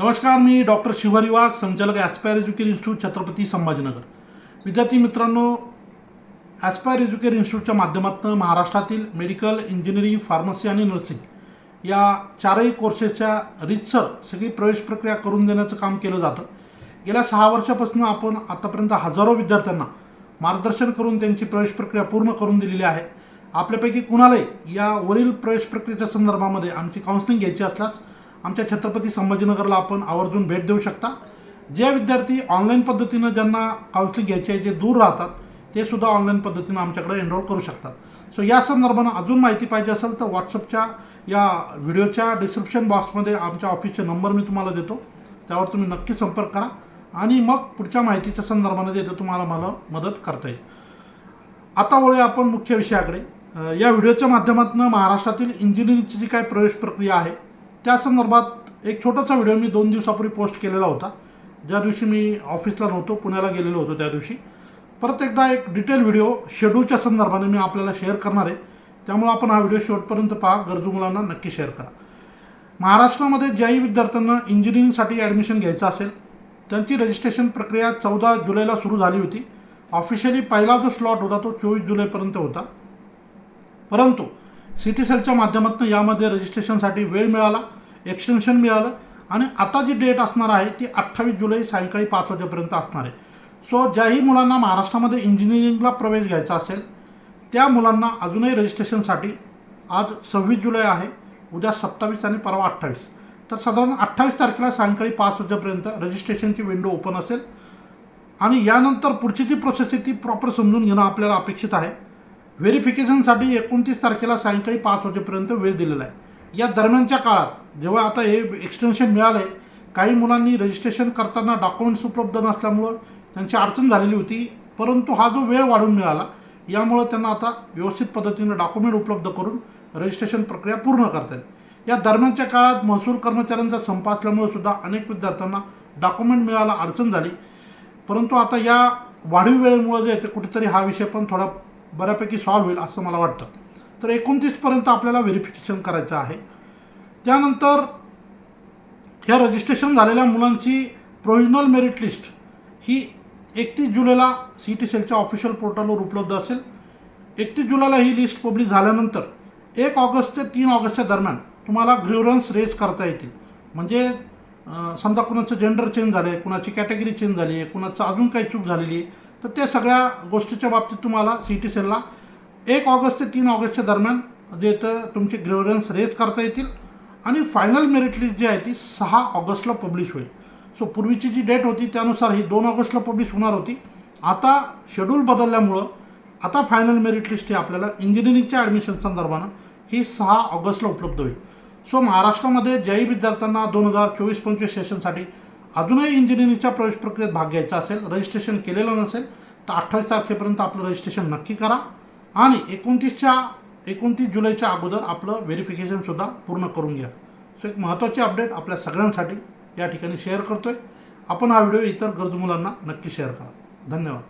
नमस्कार मी डॉक्टर शिवहरी वाघ संचालक Aspire Educare Institute Chhatrapati Sambhajinagar. विद्यार्थी मित्रांनो ॲस्पायर एज्युकेर इन्स्टिट्यूटच्या माध्यमातून महाराष्ट्रातील मेडिकल इंजिनिअरिंग फार्मसी आणि नर्सिंग या चारही कोर्सेसच्या रितसर सगळी प्रवेश प्रक्रिया करून देण्याचं काम केलं जातं. गेल्या सहा वर्षापासून आपण आतापर्यंत हजारो विद्यार्थ्यांना मार्गदर्शन करून त्यांची प्रवेश प्रक्रिया पूर्ण करून दिलेली आहे. आपल्यापैकी कुणालाही या वरील प्रवेश प्रक्रियेच्या संदर्भामध्ये आमची काउन्सिलिंग घ्यायची असल्यास आमच्या छत्रपती संभाजीनगरला आपण आवर्जून भेट देऊ शकता. जे विद्यार्थी ऑनलाईन पद्धतीनं ज्यांना काउन्सिलिंग घ्यायचे आहे जे दूर राहतात ते सुद्धा ऑनलाईन पद्धतीनं आमच्याकडे एनरोल करू शकतात. सो या संदर्भानं अजून माहिती पाहिजे असेल तर व्हॉट्सअपच्या या व्हिडिओच्या डिस्क्रिप्शन बॉक्समध्ये आमच्या ऑफिसचे नंबर मी तुम्हाला देतो. त्यावर तुम्ही नक्की संपर्क करा आणि मग पुढच्या माहितीच्या संदर्भानं जे तुम्हाला मला मदत करता येईल. आता वळूया आपण मुख्य विषयाकडे. या व्हिडिओच्या माध्यमातून महाराष्ट्रातील इंजिनिअरिंगची जी काय प्रवेश प्रक्रिया आहे त्या संदर्भात एक छोटासा व्हिडिओ मी दोन दिवसापूर्वी पोस्ट केलेला होता. ज्या दिवशी मी ऑफिसला नव्हतो पुण्याला गेलेलो होतो त्या दिवशी. परत एकदा एक डिटेल व्हिडिओ शेड्यूलच्या संदर्भाने मी आपल्याला शेअर करणार आहे. त्यामुळे आपण हा व्हिडिओ शेवटपर्यंत पहा. गरजू मुलांना नक्की शेअर करा. महाराष्ट्रामध्ये ज्याही विद्यार्थ्यांना इंजिनिअरिंगसाठी ॲडमिशन घ्यायचं असेल त्यांची रजिस्ट्रेशन प्रक्रिया चौदा जुलैला सुरू झाली होती. ऑफिशियली पहिला जो स्लॉट होता तो चोवीस जुलैपर्यंत होता. परंतु सिटी सेलच्या माध्यमातून यामध्ये रजिस्ट्रेशनसाठी वेळ मिळाला. एक्सटेन्शन मिळालं. आणि आता जी डेट असणार आहे ती अठ्ठावीस जुलै सायंकाळी पाच वाजेपर्यंत असणार आहे. सो ज्याही मुलांना महाराष्ट्रामध्ये इंजिनिअरिंगला प्रवेश घ्यायचा असेल त्या मुलांना अजूनही रजिस्ट्रेशनसाठी आज सव्वीस जुलै आहे उद्या सत्तावीस आणि परवा अठ्ठावीस. तर साधारण अठ्ठावीस तारखेला सायंकाळी पाच वाजेपर्यंत रजिस्ट्रेशनची विंडो ओपन असेल. आणि यानंतर पुढची जी प्रोसेस आहे ती प्रॉपर समजून घेणं आपल्याला अपेक्षित आहे. व्हेरिफिकेशनसाठी एकोणतीस तारखेला सायंकाळी पाच वाजेपर्यंत वेळ दिलेला आहे. या दरम्यानच्या काळात जेव्हा आता हे एक्सटेन्शन मिळालं आहे काही मुलांनी रजिस्ट्रेशन करताना डॉक्युमेंट्स उपलब्ध नसल्यामुळं त्यांची अडचण झालेली होती. परंतु हा जो वेळ वाढून मिळाला यामुळं त्यांना आता व्यवस्थित पद्धतीनं डॉक्युमेंट उपलब्ध करून रजिस्ट्रेशन प्रक्रिया पूर्ण करता येईल. या दरम्यानच्या काळात महसूल कर्मचाऱ्यांचा संप असल्यामुळे सुद्धा अनेक विद्यार्थ्यांना डॉक्युमेंट मिळायला अडचण झाली. परंतु आता या वाढीव वेळेमुळं जे आहे ते कुठेतरी हा विषय पण थोडा बऱ्यापैकी सॉल्व्ह होईल असं मला वाटतं. तर एकोणतीसपर्यंत आपल्याला व्हेरिफिकेशन करायचं आहे. त्यानंतर ह्या रजिस्ट्रेशन झालेल्या मुलांची प्रोविजनल मेरिट लिस्ट ही एकतीस जुलैला सी टी सेलच्या ऑफिशियल पोर्टलवर उपलब्ध असेल. एकतीस जुलैला ही लिस्ट पब्लिश झाल्यानंतर एक ऑगस्ट ते तीन ऑगस्टच्या दरम्यान तुम्हाला ग्रिव्हरन्स रेज करता येतील. म्हणजे समजा कुणाचं जेंडर चेंज झालं आहे कुणाची कॅटेगरी चेंज झाली आहे कुणाचं अजून काही चूक झालेली आहे तर त्या सगळ्या गोष्टीच्या बाबतीत तुम्हाला सी टी सेलला एक ऑगस्ट ते तीन ऑगस्टच्या दरम्यान जे तर तुमचे ग्रिव्हरन्स रेज करता येतील आणि फायनल मेरिट लिस्ट जी आहे ती सहा ऑगस्टला पब्लिश होईल. सो पूर्वीची जी डेट होती त्यानुसार ही दोन ऑगस्टला पब्लिश होणार होती. आता शेड्यूल बदलल्यामुळं आता फायनल मेरिट लिस्ट ही आपल्याला इंजिनिअरिंगच्या ॲडमिशन संदर्भानं ही सहा ऑगस्टला उपलब्ध होईल. सो महाराष्ट्रामध्ये ज्याही विद्यार्थ्यांना दोन हजार चोवीस पंचवीस सेशनसाठी अजूनही इंजिनिअरिंगच्या प्रवेश प्रक्रियेत भाग घ्यायचा असेल रजिस्ट्रेशन केलेलं नसेल तर अठ्ठावीस तारखेपर्यंत आपलं रजिस्ट्रेशन नक्की करा. आणि एकोणतीसच्या एकोणतीस जुलैच्या अगोदर आपलं व्हेरिफिकेशनसुद्धा पूर्ण करून घ्या. सो एक महत्त्वाची अपडेट आपल्या सगळ्यांसाठी या ठिकाणी शेअर करतो आहे आपण हा व्हिडिओ इतर गरजू मुलांना नक्की शेअर करा. धन्यवाद.